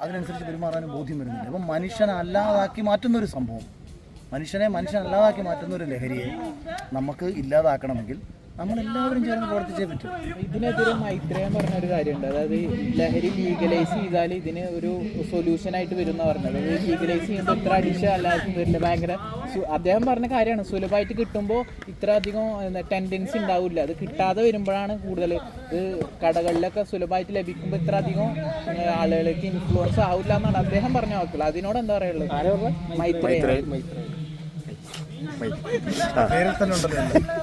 അതിനനുസരിച്ച് പെരുമാറാനും ബോധ്യം വരുന്നില്ല. അപ്പം മനുഷ്യനല്ലാതാക്കി മാറ്റുന്ന ഒരു സംഭവം. മനുഷ്യനെ മനുഷ്യനല്ലാതാക്കി മാറ്റുന്ന ഒരു ലഹരിയെ നമുക്ക് ഇല്ലാതാക്കണമെങ്കിൽ നമ്മളെല്ലാവരും ചേർന്ന് പ്രവർത്തിച്ചേ പറ്റും. ഇതിനെതിരെ മൈത്രേയം പറഞ്ഞ ഒരു കാര്യമുണ്ട്. അതായത് ലഹരി ലീഗലൈസ് ചെയ്താൽ ഇതിന് ഒരു സൊല്യൂഷൻ ആയിട്ട് വരും എന്ന് പറഞ്ഞത്. അതായത് ലീഗലൈസ് ചെയ്യുമ്പോൾ ഇത്ര അഡിക്ഷൻ എല്ലാവർക്കും വരില്ല ഭയങ്കര അദ്ദേഹം പറഞ്ഞ കാര്യമാണ്. സുലഭമായിട്ട് കിട്ടുമ്പോൾ ഇത്ര അധികം ടെൻഡൻസി ഉണ്ടാവില്ല. അത് കിട്ടാതെ വരുമ്പോഴാണ് കൂടുതൽ ഇത് കടകളിലൊക്കെ സുലഭമായിട്ട് ലഭിക്കുമ്പോൾ ഇത്ര അധികം ആളുകൾക്ക് ഇൻഫ്ലുവൻസ് ആവില്ല എന്നാണ് അദ്ദേഹം പറഞ്ഞ വാക്കുകൾ അതിനോട് എന്താ പറയുള്ളത് മൈത്രേയം പേരിൽ തന്നെ ഉണ്ടല്ലോ. എല്ലാം.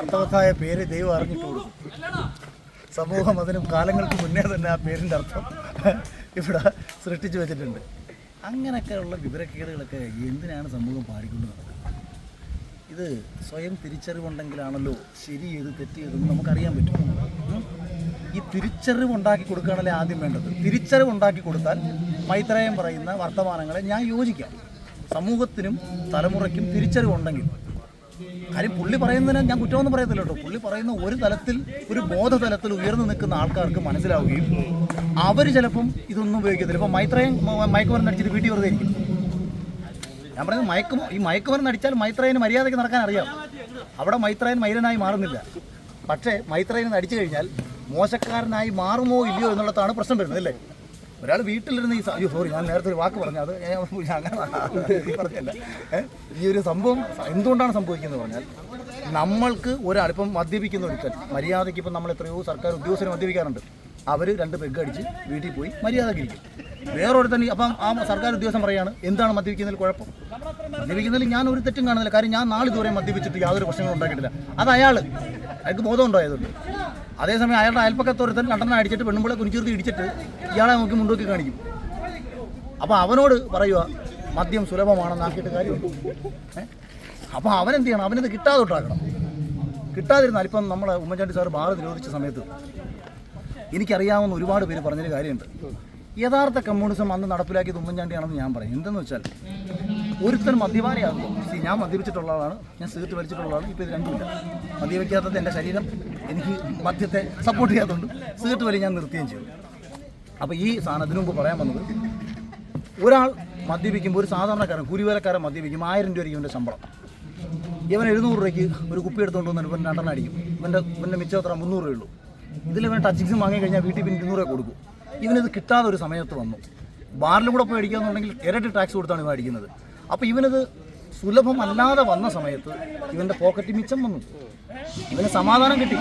അർത്ഥവത്തായ പേര് ദൈവം അറിഞ്ഞിട്ടുള്ളൂ. സമൂഹം അതിനും കാലങ്ങൾക്ക് മുന്നേ തന്നെ ആ പേരിന്റെ അർത്ഥം ഇവിടെ സൃഷ്ടിച്ചു വെച്ചിട്ടുണ്ട്. അങ്ങനെയൊക്കെയുള്ള വിവരക്കേടുകളൊക്കെ എന്തിനാണ് സമൂഹം പാടിക്കൊണ്ട് നടക്കുന്നത്? ഇത് സ്വയം തിരിച്ചറിവുണ്ടെങ്കിലാണല്ലോ ശരി ഏത് തെറ്റ് ഏതെന്ന് നമുക്കറിയാൻ പറ്റും. ഈ തിരിച്ചറിവ് ഉണ്ടാക്കി കൊടുക്കുകയാണല്ലേ ആദ്യം വേണ്ടത്? തിരിച്ചറിവ് ഉണ്ടാക്കി കൊടുത്താൽ മൈത്രേയം പറയുന്ന വർത്തമാനങ്ങളെ ഞാൻ യോജിക്കാം. സമൂഹത്തിനും തലമുറയ്ക്കും തിരിച്ചറിവുണ്ടെങ്കിൽ കാര്യം പുള്ളി പറയുന്നതിന് ഞാൻ കുറ്റമൊന്നും പറയത്തില്ല കേട്ടോ. പുള്ളി പറയുന്ന ഒരു തലത്തിൽ ഒരു ബോധതലത്തിൽ ഉയർന്നു നിൽക്കുന്ന ആൾക്കാർക്ക് മനസ്സിലാവുകയും അവർ ചിലപ്പം ഇതൊന്നും ഉപയോഗിക്കത്തില്ല. ഇപ്പം മൈത്രേയം മയക്കുമരുന്ന് അടിച്ചിട്ട് വീട്ടിൽ വെറുതെ ഇരിക്കും. ഞാൻ പറയുന്നത് മയക്കും ഈ മയക്കുമരുന്ന് അടിച്ചാൽ മൈത്രയന് മര്യാദയ്ക്ക് നടക്കാൻ അറിയാം. അവിടെ മൈത്രയൻ മൈരനായി മാറുന്നില്ല. പക്ഷേ മൈത്രയൻ അടിച്ചു കഴിഞ്ഞാൽ മോശക്കാരനായി മാറുമോ ഇല്ലയോ എന്നുള്ളതാണ് പ്രശ്നം വരുന്നത് അല്ലേ? ഒരാൾ വീട്ടിലിരുന്ന് ഈ അയ്യോ സോറി ഞാൻ നേരത്തെ ഒരു വാക്ക് പറഞ്ഞു അത് ഞാൻ അങ്ങനെ പറഞ്ഞില്ല? ഈ ഒരു സംഭവം എന്തുകൊണ്ടാണ് സംഭവിക്കുന്നത് പറഞ്ഞാൽ നമ്മൾക്ക് ഒരാൾ ഇപ്പം മദ്യപിക്കുന്ന ഒരുത്തൻ മര്യാദയ്ക്ക് ഇപ്പം നമ്മൾ എത്രയോ സർക്കാർ ഉദ്യോഗസ്ഥർ മദ്യപിക്കാറുണ്ട്. അവർ രണ്ട് പെഗ് അടിച്ച് വീട്ടിൽ പോയി മര്യാദയ്ക്ക് ഇരിക്കും വേറൊരുത്തൻ അപ്പം ആ സർക്കാർ ഉദ്യോഗസ്ഥൻ പറയാണ് എന്താണ് മദ്യപിക്കുന്നതിൽ കുഴപ്പം? മദ്യപിക്കുന്നതിൽ ഞാൻ ഒരു തെറ്റും കാണുന്നില്ല. കാര്യം ഞാൻ നാളിതുവരെ മദ്യപിച്ചിട്ട് യാതൊരു പ്രശ്നങ്ങളും ഉണ്ടാക്കിയിട്ടില്ല. അത് അയാൾ അയാൾക്ക് ബോധം ഉണ്ടായതുകൊണ്ട്. അതേസമയം അയാളുടെ അയൽപ്പക്കത്ത് ഒരുത്തൻ രണ്ടെണ്ണം അടിച്ചിട്ട് പെണ്ണുമ്പിളെ കുനിച്ചുരുത്തി ഇടിച്ചിട്ട് ഇയാളെ നോക്കി മുണ്ടോക്കി കാണിക്കും. അപ്പോൾ അവനോട് പറയുക മദ്യം സുലഭമാണെന്നാക്കിയിട്ട് കാര്യമുണ്ട്. ഏ? അപ്പോൾ അവനെന്ത് ചെയ്യണം? അവനത് കിട്ടാതെ ഉണ്ടാക്കണം കിട്ടാതിരുന്നാൽ ഇപ്പം നമ്മളെ ഉമ്മൻചാണ്ടി സാറ് ബാർ നിരോധിച്ച സമയത്ത് എനിക്കറിയാവുന്ന ഒരുപാട് പേര് പറഞ്ഞൊരു കാര്യമുണ്ട്. യഥാർത്ഥ കമ്മ്യൂണിസം അന്ന് നടപ്പിലാക്കിയത് ഉമ്മൻചാണ്ടിയാണെന്ന് ഞാൻ പറയും. എന്തെന്ന് വെച്ചാൽ ഒരുത്തൻ മദ്യപാനിയാകുമ്പോൾ സി ഞാൻ മദ്യപിച്ചിട്ടുള്ള ആളാണ് ഞാൻ സിഗരറ്റ് വലിച്ചിട്ടുള്ള ആളാണ് ഇപ്പോൾ ഇത് രണ്ടുമില്ല. മദ്യപിക്കാത്തത് എന്റെ ശരീരം എനിക്ക് മദ്യത്തെ സപ്പോർട്ട് ചെയ്യാത്തതുകൊണ്ട് സിഗരറ്റ് വലി ഞാൻ നിർത്തുകയും ചെയ്തു. അപ്പോൾ ഈ സാധനത്തിന് മുമ്പ് പറയാൻ വന്നത് ഒരാൾ മദ്യപിക്കുമ്പോൾ ഒരു സാധാരണക്കാരൻ കുരുവേലക്കാരൻ മദ്യപിക്കും ആയിരം രൂപ ഇവന്റെ ശമ്പളം. ഇവൻ എഴുന്നൂറ് രൂപയ്ക്ക് ഒരു കുപ്പി എടുത്തുകൊണ്ട് വന്നിട്ട് ഇവൻ രണ്ടെണ്ണം അടിക്കും. ഇവന്റെ ഇവന്റെ മിച്ചം എത്ര മുന്നൂറ് രൂപയുള്ളൂ. ഇതിൽ ഇവൻ ടച്ചിങ്സ് വാങ്ങി കഴിഞ്ഞാൽ വീട്ടിൽ പിന്നെ ഇരുന്നൂറ് കൊടുക്കും. ഇവനിത് കിട്ടാതെ ഒരു സമയത്ത് വന്നു. ബാറിലും കൂടെ പോയി അടിക്കുക എന്നുണ്ടെങ്കിൽ ഇരട്ടി ടാക്സ് കൊടുത്താണ് ഇവ അടിക്കുന്നത്. അപ്പോൾ ഇവനത് സുലഭമല്ലാതെ വന്ന സമയത്ത് ഇവന്റെ പോക്കറ്റ് മിച്ചം വന്നു. ഇവന് സമാധാനം കിട്ടി.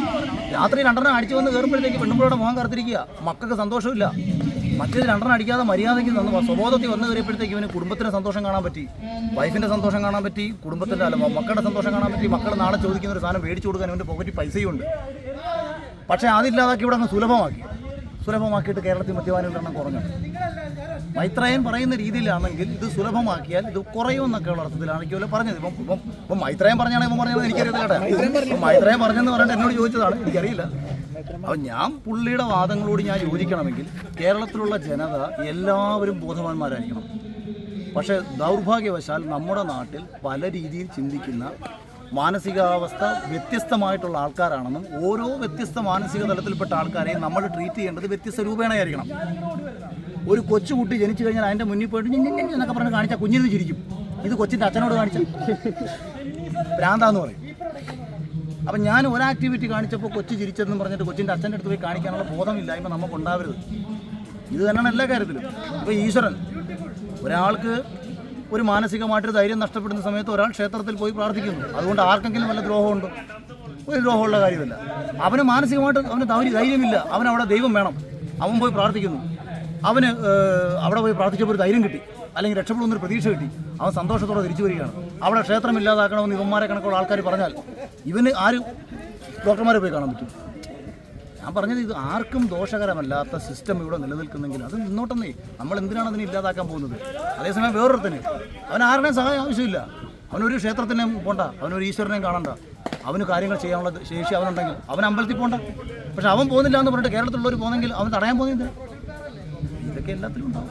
രാത്രി രണ്ടെണ്ണം അടിച്ചു വന്ന് കയറുമ്പോഴത്തേക്ക് പെണ്ണുമ്പോഴുടെ മുഖം കറുത്തിരിക്കുക. മക്കൾക്ക് സന്തോഷമില്ല മറ്റേത് രണ്ടെണ്ണം അടിക്കാതെ മര്യാദയ്ക്ക് നിന്ന് സ്വബോധത്തിൽ വന്ന് കയറിയപ്പോഴത്തേക്ക് ഇവന് കുടുംബത്തിന് സന്തോഷം കാണാൻ പറ്റി. വൈഫിന്റെ സന്തോഷം കാണാൻ പറ്റി. കുടുംബത്തിന്റെ അല്ല മക്കളുടെ സന്തോഷം കാണാൻ പറ്റി. മക്കൾ നാളെ ചോദിക്കുന്ന ഒരു സാധനം മേടിച്ചു കൊടുക്കാൻ ഇവന്റെ പോക്കറ്റിൽ പൈസയും ഉണ്ട് പക്ഷേ അതില്ലാതാക്കി ഇവിടെ അങ്ങ് സുലഭമാക്കി. സുലഭമാക്കിയിട്ട് കേരളത്തിൽ മദ്യപാനികളുടെ എണ്ണം കുറഞ്ഞു. മൈത്രയൻ പറയുന്ന രീതിയിലാണെങ്കിൽ ഇത് സുലഭമാക്കിയാൽ ഇത് കുറയുമെന്നൊക്കെയുള്ള അർത്ഥത്തിലാണെങ്കിലോ പറഞ്ഞത്. ഇപ്പം ഇപ്പം ഇപ്പം മൈത്രയൻ പറഞ്ഞാണെങ്കിൽ ഇപ്പം പറഞ്ഞത് എനിക്കറിയില്ല കേട്ടോ. ഇപ്പം മൈത്രേയൻ പറഞ്ഞെന്ന് പറഞ്ഞിട്ട് എന്നോട് ചോദിച്ചതാണ് എനിക്കറിയില്ല. അപ്പം ഞാൻ പുള്ളിയുടെ വാദങ്ങളോട് ഞാൻ യോജിക്കണമെങ്കിൽ കേരളത്തിലുള്ള ജനത എല്ലാവരും ബോധവാന്മാരായിരിക്കണം. പക്ഷേ ദൗർഭാഗ്യവശാൽ നമ്മുടെ നാട്ടിൽ പല രീതിയിൽ ചിന്തിക്കുന്ന മാനസികാവസ്ഥ വ്യത്യസ്തമായിട്ടുള്ള ആൾക്കാരാണെന്നും ഓരോ വ്യത്യസ്ത മാനസിക തലത്തിൽപ്പെട്ട ആൾക്കാരെയും നമ്മൾ ട്രീറ്റ് ചെയ്യേണ്ടത് വ്യത്യസ്ത രൂപേണയായിരിക്കണം. ഒരു കൊച്ചുകുട്ടി ജനിച്ചു കഴിഞ്ഞാൽ അതിന്റെ മുന്നിൽ പോയിട്ട് എന്നൊക്കെ പറഞ്ഞ് കാണിച്ചാൽ കുഞ്ഞിന് ചിരിക്കും. ഇത് കൊച്ചിന്റെ അച്ഛനോട് കാണിച്ചാൽ ഭ്രാന്താന്ന് പറയും. അപ്പം ഞാൻ ഒരു ആക്ടിവിറ്റി കാണിച്ചപ്പോൾ കൊച്ചു ചിരിച്ചതെന്ന് പറഞ്ഞിട്ട് കൊച്ചിന്റെ അച്ഛന്റെ അടുത്ത് പോയി കാണിക്കാനുള്ള ബോധമില്ലായ്മ നമുക്ക് ഉണ്ടാവരുത് ഇത് തന്നെയാണ് എല്ലാ കാര്യത്തിലും. ഇപ്പോൾ ഈശ്വരൻ. ഒരാൾക്ക് ഒരു മാനസികമായിട്ട് ധൈര്യം നഷ്ടപ്പെടുന്ന സമയത്ത് ഒരാൾ ക്ഷേത്രത്തിൽ പോയി പ്രാർത്ഥിക്കുന്നു. അതുകൊണ്ട് ആർക്കെങ്കിലും വല്ല ദ്രോഹമുണ്ടോ? ഒരു ദ്രോഹമുള്ള കാര്യമില്ല. അവന് മാനസികമായിട്ട് അവന് ധൈര്യം ധൈര്യമില്ല. അവൻ അവിടെ ദൈവം വേണം. അവൻ പോയി പ്രാർത്ഥിക്കുന്നു. അവന് അവിടെ പോയി പ്രാർത്ഥിച്ചപ്പോൾ ഒരു ധൈര്യം കിട്ടി. അല്ലെങ്കിൽ രക്ഷപ്പെടുന്നൊരു പ്രതീക്ഷ കിട്ടി. അവൻ സന്തോഷത്തോടെ തിരിച്ചു വരികയാണ്. അവിടെ ക്ഷേത്രം ഇല്ലാതാക്കണമെന്ന് ഇവന്മാരെ കണക്കുള്ള ആൾക്കാർ പറഞ്ഞാൽ ഇവന് ആര് ഡോക്ടർമാരെ പോയി കാണാൻ പറ്റും? ഞാൻ പറഞ്ഞത് ഇത് ആർക്കും ദോഷകരമല്ലാത്ത സിസ്റ്റം ഇവിടെ നിലനിൽക്കുന്നെങ്കിൽ അത് മുന്നോട്ടെന്നേ നമ്മൾ എന്തിനാണ് അതിനെ ഇല്ലാതാക്കാൻ പോകുന്നത്? അതേസമയം വേറൊരുത്തന്. അവൻ ആരുടെയും സഹായം ആവശ്യമില്ല. അവനൊരു ക്ഷേത്രത്തിനെ പോണ്ട. അവനൊരു ഈശ്വരനെയും കാണണ്ട. അവന് കാര്യങ്ങൾ ചെയ്യാനുള്ള ശേഷി അവനുണ്ടെങ്കിൽ അവൻ അമ്പലത്തിൽ പോണ്ട. പക്ഷെ അവൻ പോകുന്നില്ല എന്ന് പറഞ്ഞിട്ട് കേരളത്തിലുള്ളവർ പോകുന്നെങ്കിൽ അവൻ തടയാൻ പോകുന്നില്ല ഇതൊക്കെ എല്ലാത്തിലും ഉണ്ടാവും.